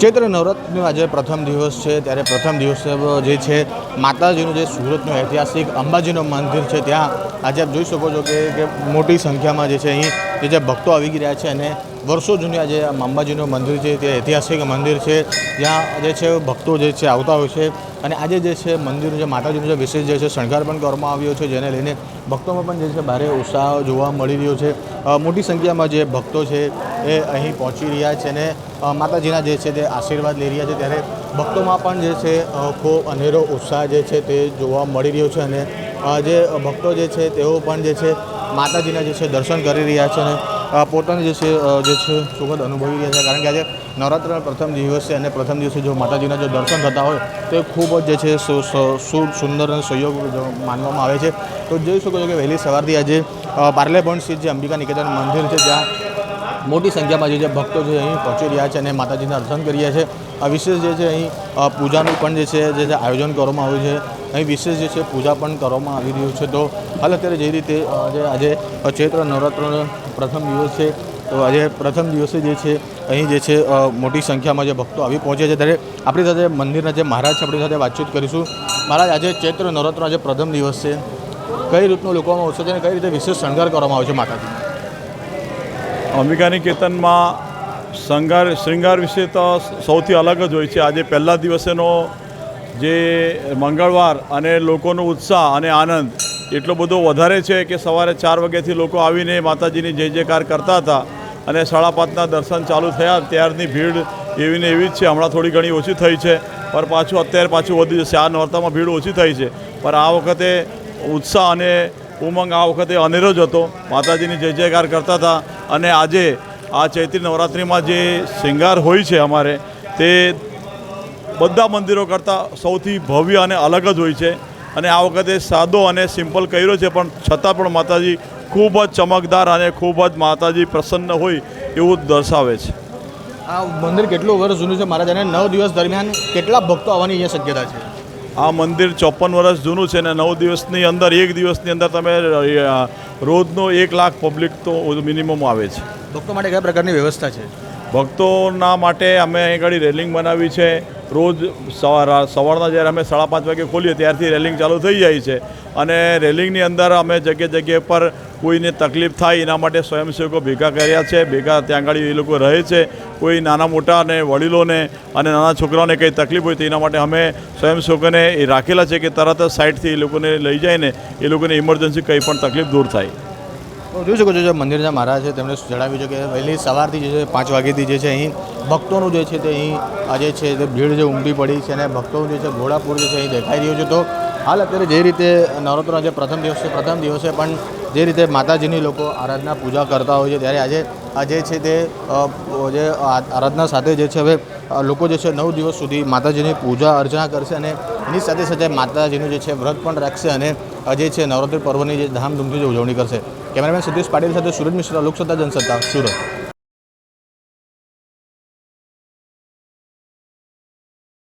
ચૈત્ર નવરાત્રિનો આજે પ્રથમ દિવસ છે. ત્યારે પ્રથમ દિવસે જે છે, માતાજીનું જે સુરતનું ઐતિહાસિક અંબાજીનું મંદિર છે, ત્યાં આજે આપ જોઈ શકો છો કે મોટી સંખ્યામાં જે છે, અહીં જે જે ભક્તો આવી ગયા છે અને વર્ષો જૂની આજે અંબાજીનું મંદિર છે, તે ઐતિહાસિક મંદિર છે. જ્યાં જે છે, ભક્તો જે છે, આવતા હોય છે અને આજે જે છે, મંદિરનું જે માતાજીનું જે વિશેષ જે છે, શણગાર પણ કરવામાં આવ્યો છે, જેને લઈને ભક્તોમાં પણ જે છે, ભારે ઉત્સાહ જોવા મળી રહ્યો છે. મોટી સંખ્યામાં જે ભક્તો છે એ અહીં પહોંચી રહ્યા છે અને માતાજીના જે છે તે આશીર્વાદ લઈ રહ્યા છે. ત્યારે ભક્તોમાં પણ જે છે ખૂબ અનેરો ઉત્સાહ જે છે તે જોવા મળી રહ્યો છે અને જે ભક્તો જે છે તેઓ પણ જે છે માતાજીના જે છે દર્શન કરી રહ્યા છે અને પોતાને જે છે જે છે સુખદ અનુભવી રહ્યા છે. કારણ કે આજે નવરાત્રિના પ્રથમ દિવસ છે અને પ્રથમ દિવસે જો માતાજીના જો દર્શન થતા હોય, તો ખૂબ જ જે છે સુ- સુંદર અને સહયોગ માનવામાં આવે છે. તો જોઈ શકો છો કે વહેલી સવારથી આજે પાર્લે પોઈન્ટ સ્થિત જે અંબિકા નિકેતન મંદિર છે, જ્યાં મોટી સંખ્યામાં જે જે ભક્તો છે અહીં પહોંચી રહ્યા છે અને માતાજીના દર્શન કરી રહ્યા છે આ વિશેષ જે છે અહીં પૂજાનું પણ જે છે જે છે આયોજન કરવામાં આવ્યું છે, અહીં વિશેષ જે છે પૂજા પણ કરવામાં આવી રહ્યું છે. તો હાલ અત્યારે જે રીતે જે આજે ચૈત્ર નવરાત્રનો પ્રથમ દિવસ છે, તો આજે પ્રથમ દિવસે જે છે, અહીં જે છે મોટી સંખ્યામાં જે ભક્તો આવી પહોંચ્યા છે. ત્યારે આપણી સાથે મંદિરના જે મહારાજ છે, આપણી સાથે વાતચીત કરીશું. મહારાજ, આજે ચૈત્ર નવરાત્રનો આજે પ્રથમ દિવસ છે. કઈ રીતનું લોકોમાં ઉત્સવ છે અને કઈ રીતે વિશેષ શણગાર કરવામાં આવે છે માતાજી અંબિકા નિકેતનમાં શૃંગાર શૃંગાર વિશે તો સૌથી અલગ જ હોય છે. આજે પહેલા દિવસેનો જે મંગળવાર અને લોકોનો ઉત્સાહ અને આનંદ એટલો બધો વધારે છે કે સવારે ચાર વાગ્યાથી લોકો આવીને માતાજીની જય જયકાર કરતા હતા અને સાડા પાંચના દર્શન ચાલુ થયા. ત્યારની ભીડ એવી ને એવી જ છે. હમણાં થોડી ઘણી ઓછી થઈ છે, પણ પાછું અત્યારે પાછું વધી જશે. આ નોરતામાં ભીડ ઓછી થઈ છે. પણ આ વખતે ઉત્સાહ અને ઉમંગ આ વખતે અનેરો જ હતો. માતાજીની જય જયકાર કરતા હતા અને આજે આ ચૈત્રી નવરાત્રિમાં જે શિંગાર હોય છે અમારે, તે બધા મંદિરો કરતાં સૌથી ભવ્ય અને અલગ જ હોય છે. અને આ વખતે સાદો અને સિમ્પલ કર્યો છે, પણ છતાં પણ માતાજી ખૂબ જ ચમકદાર અને ખૂબ જ માતાજી પ્રસન્ન હોય એવું દર્શાવે છે. આ મંદિર કેટલું વર્ષ જૂનું છે? મહારાજ અને નવ દિવસ દરમિયાન કેટલા ભક્તો આવવાની અહીંયા શક્યતા છે? આ મંદિર ચોપન વર્ષ જૂનું છે ને નવ દિવસની અંદર, એક દિવસની અંદર તમે રોજનો એક લાખ પબ્લિક તો મિનિમમ આવે છે. ભક્તો માટે કયા પ્રકારની વ્યવસ્થા છે? ભક્તોના માટે અમે અહીં આગળ રેલિંગ બનાવી છે. રોજ સવાર સવારના જ્યારે અમે સાડા પાંચ વાગે ખોલીએ ત્યારથી રેલિંગ ચાલુ થઈ જાય છે. અને રેલિંગની અંદર અમે જગ્યા જગ્યા પર કોઈને તકલીફ થાય એના માટે સ્વયંસેવકો ભેગા કર્યા છે. ભેગા ત્યાં આગળ એ લોકો રહે છે. કોઈ નાના મોટા અને વડીલોને અને નાના છોકરાઓને કંઈ તકલીફ હોય તો એના માટે અમે સ્વયંસેવકોને એ રાખેલા છે કે તરત જ સાઈડથી એ લોકોને લઈ જાય ને એ લોકોને ઇમરજન્સી કંઈ પણ તકલીફ દૂર થાય. જોઈ શકો છો જે મંદિરના મહારાજ છે, તેમણે જણાવ્યું છે કે વહેલી સવારથી જે છે, પાંચ વાગ્યાથી જે છે, અહીં ભક્તોનું જે છે તે અહીં આજે છે તે ભીડ જે ઉમટી પડી છે અને ભક્તોનું જે છે ઘોડાપુર જે છે અહીં દેખાઈ રહ્યું છે. તો હાલ અત્યારે જે રીતે નવરાત્રના જે પ્રથમ દિવસ છે, પ્રથમ દિવસે પણ જે રીતે માતાજીની લોકો આરાધના પૂજા કરતા હોય છે, ત્યારે આજે આજે છે તે જે આરાધના સાથે જે છે, હવે લોકો જે છે નવ દિવસ સુધી માતાજીની પૂજા અર્ચના કરશે અને એની સાથે સાથે માતાજીનું જે છે વ્રત પણ રાખશે અને આજે જે છે નવરાત્રિ પર્વની જે ધામધૂમથી ઉજવણી કરશે. કેમેરામેન સિદ્ધેશ પાટીલ સાથે સુરજ મિશ્રા લોકસત્તા જનસત્તા સુરત.